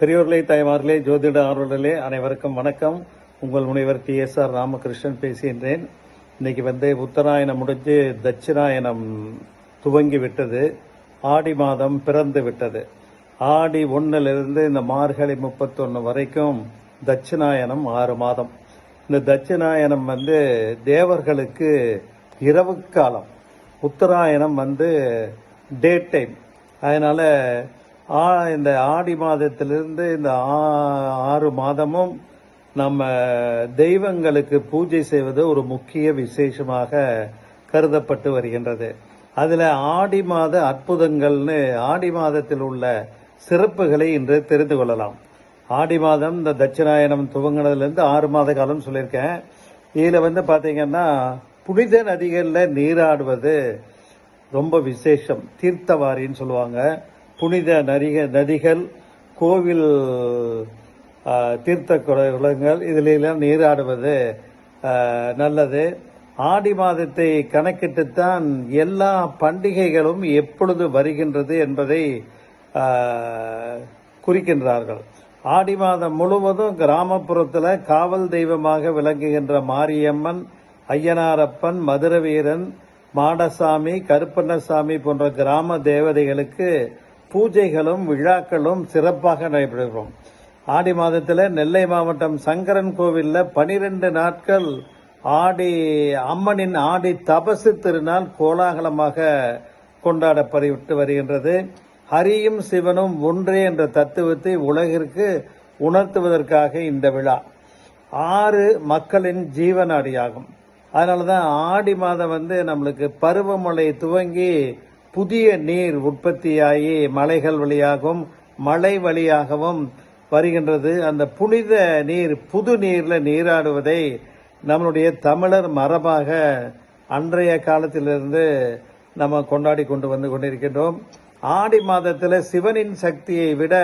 பெரியோர்களே தாய்மார்களே ஜோதிட ஆர்வலர்களே அனைவருக்கும் வணக்கம். உங்கள் முனைவர் டி எஸ் ஆர் ராமகிருஷ்ணன் பேசுகின்றேன். இன்னைக்கு வந்து உத்தராயணம் முடிஞ்சு தட்சிணாயனம் துவங்கி விட்டது. ஆடி மாதம் பிறந்து விட்டது. ஆடி ஒன்னிலிருந்து இந்த மார்கழி முப்பத்தொன்று வரைக்கும் தட்சிணாயனம் ஆறு மாதம். இந்த தட்சிணாயனம் வந்து தேவர்களுக்கு இரவு காலம். உத்தராயணம் வந்து டே டைம். அதனால இந்த ஆடி மாதத்திலிருந்து இந்த ஆ- ஆறு மாதமும் நம்ம தெய்வங்களுக்கு பூஜை செய்வது ஒரு முக்கிய விசேஷமாக கருதப்பட்டு வருகின்றது. அதில் ஆடி மாத அற்புதங்கள்னு ஆடி மாதத்தில் உள்ள சிறப்புகளை இன்று தெரிந்து கொள்ளலாம். ஆடி மாதம் இந்த தட்சிணாயனம் துவங்கினதுலேருந்து ஆறு மாத காலம் சொல்லியிருக்கேன். இதில் வந்து பார்த்தீங்கன்னா புனித நதிகளில் நீராடுவது ரொம்ப விசேஷம். தீர்த்தவாரின்னு சொல்லுவாங்க. புனித நதிக நதிகள் கோவில் தீர்த்த குளங்கள் இதிலெல்லாம் நீராடுவது நல்லது. ஆடி மாதத்தை கணக்கிட்டுத்தான் எல்லா பண்டிகைகளும் எப்பொழுது வருகின்றது என்பதை குறிக்கின்றார்கள். ஆடி மாதம் முழுவதும் கிராமப்புறத்தில் காவல் தெய்வமாக விளங்குகின்ற மாரியம்மன் ஐயனாரப்பன் மதுரவீரன் மாடசாமி கருப்பண்ணசாமி போன்ற கிராம தேவதைகளுக்கு பூஜைகளும் விழாக்களும் சிறப்பாக நடைபெறுகிறோம். ஆடி மாதத்தில் நெல்லை மாவட்டம் சங்கரன் கோவிலில் பனிரெண்டு நாட்கள் ஆடி அம்மனின் ஆடி தபசு திருநாள் கோலாகலமாக கொண்டாடப்பட்டு வருகின்றது. ஹரியும் சிவனும் ஒன்றே என்ற தத்துவத்தை உலகிற்கு உணர்த்துவதற்காக இந்த விழா. ஆறு மக்களின் ஜீவநாடியாகும். அதனால தான் ஆடி மாதம் வந்து நம்மளுக்கு பருவமழை துவங்கி புதிய நீர் உற்பத்தியாகி மலைகள் வழியாகவும் மலை வழியாகவும் வருகின்றது. அந்த புனித நீர் புது நீரில் நீராடுவதை நம்மளுடைய தமிழர் மரபாக அன்றைய காலத்திலிருந்து நம்ம கொண்டாடி கொண்டு வந்து கொண்டிருக்கின்றோம். ஆடி மாதத்தில் சிவனின் சக்தியை விட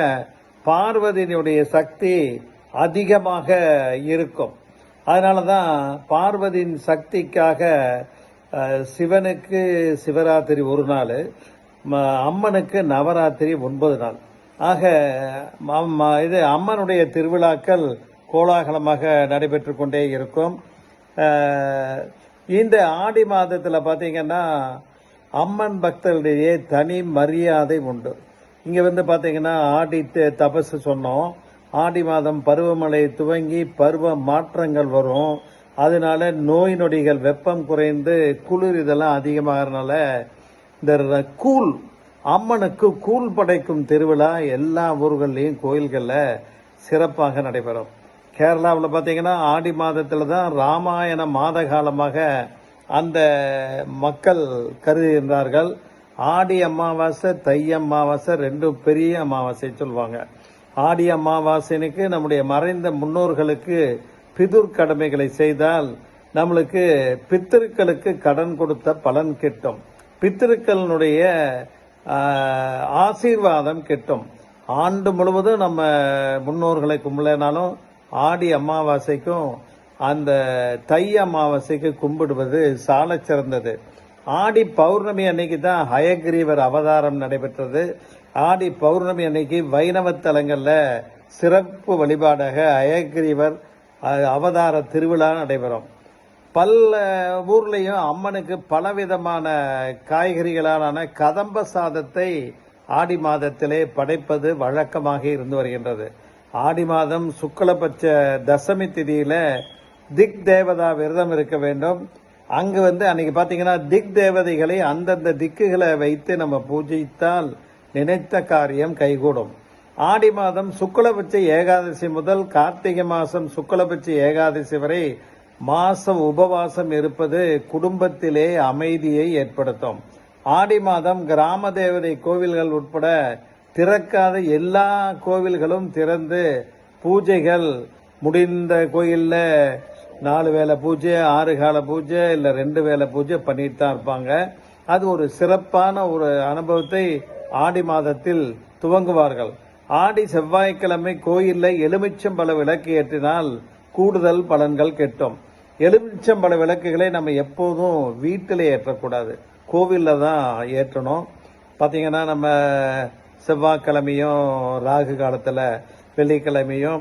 பார்வதியினுடைய சக்தி அதிகமாக இருக்கும். அதனால தான் பார்வதியின் சக்திக்காக சிவனுக்கு சிவராத்திரி ஒரு நாள் ம- அம்மனுக்கு நவராத்திரி ஒன்பது நாள். ஆக இது அம்மனுடைய திருவிழாக்கள் கோலாகலமாக நடைபெற்று கொண்டே இருக்கும். இந்த ஆடி மாதத்தில் பார்த்தீங்கன்னா அம்மன் பக்தர்களிடையே தனி மரியாதை உண்டு. இங்கே வந்து பார்த்தீங்கன்னா ஆடி த- தபசு சொன்னோம். ஆடி மாதம் பருவமழை துவங்கி பருவ மாற்றங்கள் வரும். அதனால நோய் நொடிகள் வெப்பம் குறைந்து குளிர் இதெல்லாம் அதிகமாகறனால இந்த ர- கூழ் அம்மனுக்கு கூழ் படைக்கும் திருவிழா எல்லா ஊர்கள்லேயும் கோயில்களில் சிறப்பாக நடைபெறும். கேரளாவில் பார்த்தீங்கன்னா ஆடி மாதத்தில் தான் ராமாயண மாத காலமாக அந்த மக்கள் கருதுகின்றார்கள். ஆடி அமாவாசை தை அமாவாசை ரெண்டும் பெரிய அமாவாசை சொல்லுவாங்க. ஆடி அமாவாசைனுக்கு நம்முடைய மறைந்த முன்னோர்களுக்கு பிதுர் கடமைகளை செய்தால் நம்மளுக்கு பித்திருக்களுக்கு கடன் கொடுத்த பலன் கிட்டும். பித்திருக்களினுடைய ஆசீர்வாதம் கிட்டும். ஆண்டு முழுவதும் நம்ம முன்னோர்களை கும்பலனாலும் ஆடி அமாவாசைக்கும் அந்த தை அமாவாசைக்கு கும்பிடுவது சாலச் சிறந்தது. ஆடி பௌர்ணமி அன்னைக்கு தான் ஹயக்ரீவர் அவதாரம் நடைபெற்றது. ஆடி பௌர்ணமி அன்னைக்கு வைணவ தலங்களில் சிறப்பு வழிபாடாக ஹயக்ரீவர் அவதார திருவிழா நடைபெறும். பல்ல ஊர்லேயும் அம்மனுக்கு பலவிதமான காய்கறிகளான கதம்ப சாதத்தை ஆடி மாதத்திலே படைப்பது வழக்கமாக இருந்து வருகின்றது. ஆடி மாதம் சுக்லபட்ச தசமி திதியில் திக் தேவதா விரதம் இருக்க வேண்டும். அங்கு வந்து அன்னைக்கு பார்த்தீங்கன்னா திக் தேவதைகளை அந்தந்த திக்குகளை வைத்து நம்ம பூஜித்தால் நினைத்த காரியம் கைகூடும். ஆடி மாதம் சுக்லபட்ச ஏகாதசி முதல் கார்த்திகை மாதம் சுக்லபட்ச ஏகாதசி வரை மாச உபவாசம் இருப்பது குடும்பத்திலே அமைதியை ஏற்படுத்தும். ஆடி மாதம் கிராம தேவதை கோவில்கள் உட்பட திறக்காத எல்லா கோவில்களும் திறந்து பூஜைகள் முடிந்த கோயிலில் நாலு வேளை பூஜை ஆறு கால பூஜை இல்லை ரெண்டு வேளை பூஜை பண்ணிட்டு தான் இருப்பாங்க. அது ஒரு சிறப்பான ஒரு அனுபவத்தை ஆடி மாதத்தில் துவங்குவார்கள். ஆடி செவ்வாய்க்கிழமை கோயிலில் எலுமிச்சம்பழ விளக்கு ஏற்றினால் கூடுதல் பலன்கள் கிட்டும். எலுமிச்சம்பழ விளக்குகளை நம்ம எப்போதும் வீட்டில் ஏற்றக்கூடாது. கோவிலில் தான் ஏற்றணும். பார்த்தீங்கன்னா நம்ம செவ்வாய்க்கிழமையும் ராகு காலத்தில் வெள்ளிக்கிழமையும்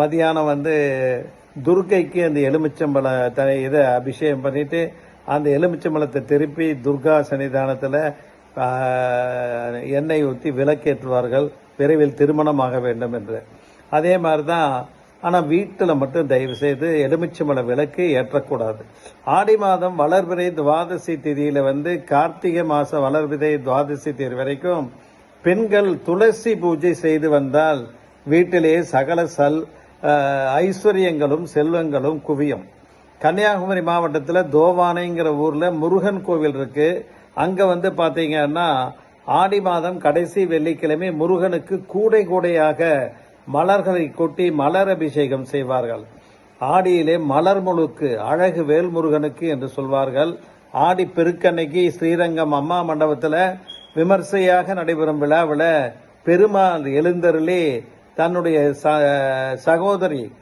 மதியானம் வந்து துர்க்கைக்கு அந்த எலுமிச்சம்பழ த இதை அபிஷேகம் பண்ணிவிட்டு அந்த எலுமிச்சம்பழத்தை திருப்பி துர்கா சன்னிதானத்தில் எண்ணெய் ஊற்றி விளக்கேற்றுவார்கள். விரைவில் திருமணமாக வேண்டும் என்று. அதே மாதிரி தான் ஆனால் வீட்டில் மட்டும் தயவு செய்து எலுமிச்சம்பழ விளக்கு ஏற்றக்கூடாது. ஆடி மாதம் வளர்பிறை துவாதசி திதியில் வந்து கார்த்திகை மாதம் வளர்பிறை துவாதசி தேதி வரைக்கும் பெண்கள் துளசி பூஜை செய்து வந்தால் வீட்டிலே சகல சல் ஐஸ்வர்யங்களும் செல்வங்களும் குவியும். கன்னியாகுமரி மாவட்டத்தில் தோவானைங்கிற ஊரில் முருகன் கோவில் இருக்குது அங்கே வந்து பார்த்தீங்கன்னா ஆடி மாதம் கடைசி வெள்ளிக்கிழமை முருகனுக்கு கூடை கூடையாக மலர்களை கொட்டி மலர் அபிஷேகம் செய்வார்கள். ஆடியிலே மலர் முழுக்கு அழகு வேல் முருகனுக்கு என்று சொல்வார்கள். ஆடி பெருக்கன்னைக்கு ஸ்ரீரங்கம் அம்மா மண்டபத்தில் விமர்சையாக நடைபெறும் விழாவில் பெருமாள் எழுந்தருளே தன்னுடைய ச- சகோதரி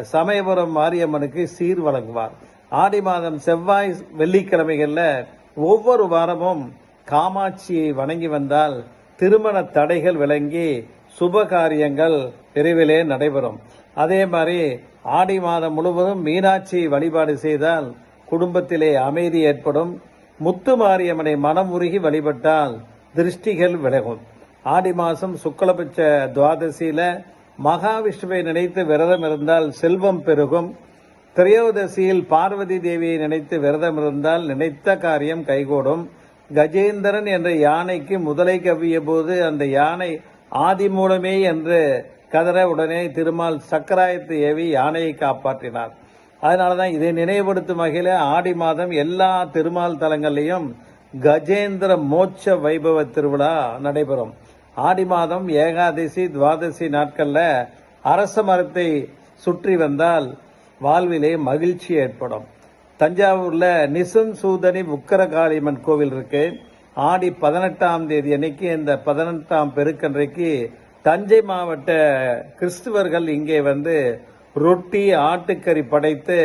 சமயபுரம் மாரியம்மனுக்கு சீர் வழங்குவார். ஆடி மாதம் செவ்வாய் வெள்ளிக்கிழமைகளில் ஒவ்வொரு வாரமும் காமாட்சியை வணங்கி வந்தால் திருமண தடைகள் விளங்கி சுப காரியங்கள் விரைவிலே நடைபெறும். அதே மாதிரி ஆடி மாதம் முழுவதும் மீனாட்சி வழிபாடு செய்தால் குடும்பத்திலே அமைதி ஏற்படும். முத்து மாரியம்மனை மனம் உருகி வழிபட்டால் திருஷ்டிகள் விலகும். ஆடி மாதம் சுக்லபட்ச துவாதசியில மகாவிஷ்ணுவை நினைத்து விரதம் இருந்தால் செல்வம் பெருகும். திரையோதசியில் பார்வதி தேவியை நினைத்து விரதம் இருந்தால் நினைத்த காரியம் கைகூடும். கஜேந்திரன் என்ற யானைக்கு முதலை கவ்விய போது அந்த யானை ஆதி மூலமே என்று கதற உடனே திருமால் சக்கராயத்தை ஏவி யானையை காப்பாற்றினார். அதனால தான் இதை நினைவுபடுத்தும் வகையில் ஆடி மாதம் எல்லா திருமால் தலங்கள்லையும் கஜேந்திர மோட்ச வைபவ திருவிழா நடைபெறும். ஆடி மாதம் ஏகாதசி துவாதசி நாட்களில் அரச மரத்தை சுற்றி வந்தால் வாழ்விலே மகிழ்ச்சி ஏற்படும். தஞ்சாவூரில் நிசும் சூதனி உக்கரகாளியம்மன் கோவில் இருக்கு. ஆடி பதினெட்டாம் தேதி அன்னைக்கு இந்த பதினெட்டாம் பெருக்கன்றைக்கு தஞ்சை மாவட்ட கிறிஸ்துவர்கள் இங்கே வந்து ரொட்டி ஆட்டுக்கறி படைத்து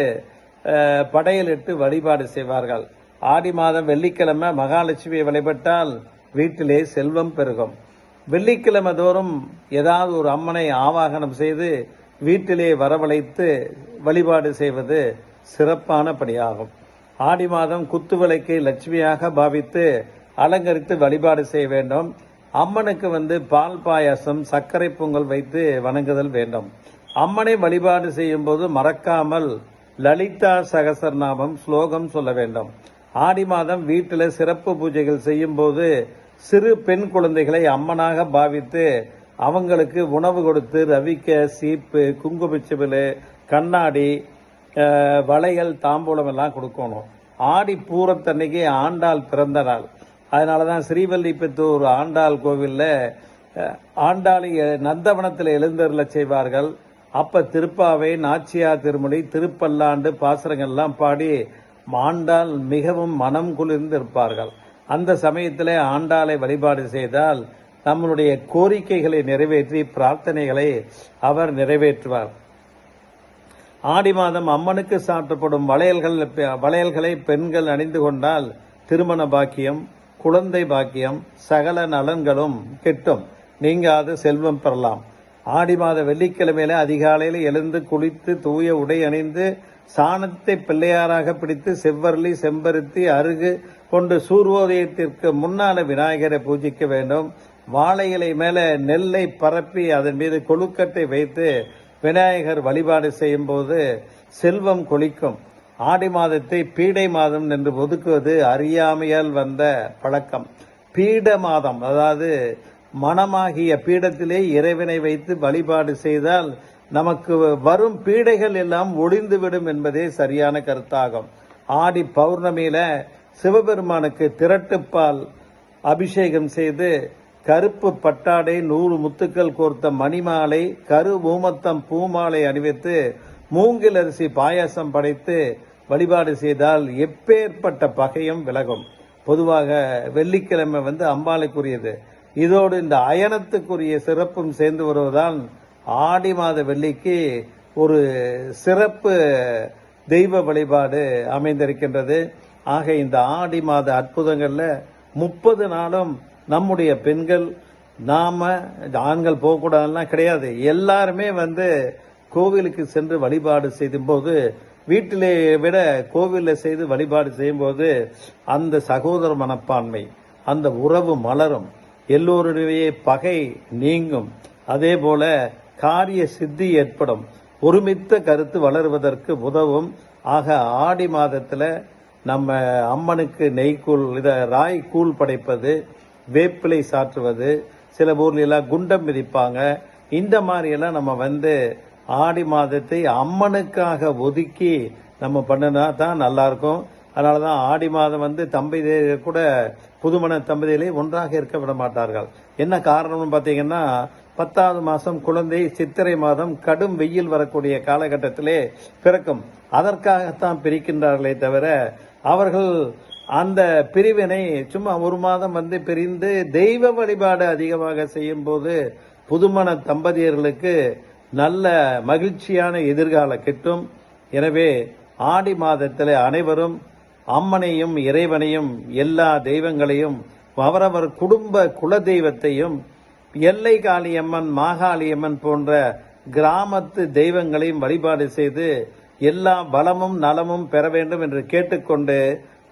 படையலிட்டு வழிபாடு செய்வார்கள். ஆடி மாதம் வெள்ளிக்கிழமை மகாலட்சுமியை வழிபட்டால் வீட்டிலே செல்வம் பெருகும். வெள்ளிக்கிழமை தோறும் ஏதாவது ஒரு அம்மனை ஆவாகனம் செய்து வீட்டிலே வரவழைத்து வழிபாடு செய்வது சிறப்பான பணியாகும். ஆடி மாதம் குத்துவிளக்கை லட்சுமியாக பாவித்து அலங்கரித்து வழிபாடு செய்ய வேண்டும். அம்மனுக்கு வந்து பால் பாயாசம் சர்க்கரை பொங்கல் வைத்து வணங்குதல் வேண்டும். அம்மனை வழிபாடு செய்யும் போது மறக்காமல் லலிதா சகசரநாமம் ஸ்லோகம் சொல்ல வேண்டும். ஆடி மாதம் வீட்டில் சிறப்பு பூஜைகள் செய்யும் போது சிறு பெண் குழந்தைகளை அம்மனாக பாவித்து அவங்களுக்கு உணவு கொடுத்து ரவிக்க சீப்பு குங்குமச்சிவிலு கண்ணாடி வளையல் தாம்பூலம் எல்லாம் கொடுக்கணும். ஆடி பூரத்தன்னைக்கு ஆண்டாள் பிறந்த நாள். அதனால தான் ஸ்ரீவல்லிபுத்தூர் ஆண்டாள் கோவில்ல ஆண்டாளி நந்தவனத்தில் எழுந்தருள செய்வார்கள். அப்போ திருப்பாவை நாச்சியார் திருமொழி திருப்பல்லாண்டு பாசுரங்கள்லாம் பாடி ஆண்டாள் மிகவும் மனம் குளிர்ந்து இருப்பார்கள் அந்த சமயத்தில் ஆண்டாளை வழிபாடு செய்தால் நம்மளுடைய கோரிக்கைகளை நிறைவேற்றி பிரார்த்தனைகளை அவர் நிறைவேற்றுவார். ஆடி மாதம் அம்மனுக்கு சாற்றப்படும் வளையல்கள் வளையல்களை பெண்கள் அணிந்து கொண்டால் திருமண பாக்கியம் குழந்தை பாக்கியம் சகல நலன்களும் கிட்டும். நீங்காது செல்வம் பெறலாம். ஆடி மாத வெள்ளிக்கிழமையில அதிகாலையில் எழுந்து குளித்து தூய உடை அணிந்து சாணத்தை பிள்ளையாராக பிடித்து செவ்வரளி செம்பருத்தி அருகு கொண்டு சூர்வோதயத்திற்கு முன்னால விநாயகரை பூஜிக்க வேண்டும். வாழை இலை மேலே நெல்லை பரப்பி அதன் மீது கொழுக்கட்டை வைத்து விநாயகர் வழிபாடு செய்யும் போது செல்வம் கொளிக்கும். ஆடி மாதத்தை பீடை மாதம் என்று ஒதுக்குவது அறியாமையால் வந்த பழக்கம். பீட மாதம் அதாவது மனமாகிய பீடத்திலே இறைவனை வைத்து வழிபாடு செய்தால் நமக்கு வரும் பீடைகள் எல்லாம் ஒளிந்துவிடும் என்பதே சரியான கருத்தாகும். ஆடி பௌர்ணமியில சிவபெருமானுக்கு திரட்டுப்பால் அபிஷேகம் செய்து கருப்பு பட்டாடை நூறு முத்துக்கள் கோர்த்த மணிமாலை கரு ஊமத்தம் பூமாலை அணிவித்து மூங்கில் அரிசி பாயாசம் படைத்து வழிபாடு செய்தால் எப்பேற்பட்ட பகையும் விலகும். பொதுவாக வெள்ளிக்கிழமை வந்து அம்பாளுக்குரியது இதோடு இந்த அயனத்துக்குரிய சிறப்பும் சேர்ந்து வருவதால் ஆடி மாத வெள்ளிக்கு ஒரு சிறப்பு தெய்வ வழிபாடு அமைந்திருக்கின்றது. ஆக இந்த ஆடி மாத அற்புதங்களில் முப்பது நாளும் நம்முடைய பெண்கள் நாம ஆண்கள் போகக்கூடாதுலாம் கிடையாது. எல்லாருமே வந்து கோவிலுக்கு சென்று வழிபாடு செய்யும் போது வீட்டிலே விட கோவிலில் செய்து வழிபாடு செய்யும்போது அந்த சகோதர மனப்பான்மை அந்த உறவு மலரும். எல்லோருடைய பகை நீங்கும். அதே போல காரிய சித்தி ஏற்படும். ஒருமித்த கருத்து வளருவதற்கு உதவும். ஆக ஆடி மாதத்தில் நம்ம அம்மனுக்கு நெய்க்கூல் இதை ராய் கூழ் படைப்பது வேப்பிலை சாற்றுவது. சில ஊர்ல எல்லாம் குண்டம் மிதிப்பாங்க. இந்த மாதிரியெல்லாம் நம்ம வந்து ஆடி மாதத்தை அம்மனுக்காக ஒதுக்கி நம்ம பண்ணினா தான் நல்லாயிருக்கும் அதனால தான் ஆடி மாதம் வந்து தம்பதியர் கூட புதுமண தம்பதியிலே ஒன்றாக இருக்க விட மாட்டார்கள். என்ன காரணம்னு பார்த்தீங்கன்னா பத்தாவது மாதம் குழந்தை சித்திரை மாதம் கடும் வெயில் வரக்கூடிய காலகட்டத்திலே பிறக்கும். அதற்காகத்தான் பிரிக்கின்றார்களே தவிர அவர்கள் அந்த பிரிவினை சும்மா ஒரு மாதம் வந்து பிரிந்து தெய்வ வழிபாடு அதிகமாக செய்யும் போது புதுமண தம்பதியர்களுக்கு நல்ல மகிழ்ச்சியான எதிர்காலம் கிட்டும். எனவே ஆடி மாதத்தில் அனைவரும் அம்மனையும் இறைவனையும் எல்லா தெய்வங்களையும் அவரவர் குடும்ப குல தெய்வத்தையும் எல்லை காளியம்மன் மாகாளியம்மன் போன்ற கிராமத்து தெய்வங்களையும் வழிபாடு செய்து எல்லா பலமும் நலமும் பெற வேண்டும் என்று கேட்டுக்கொண்டு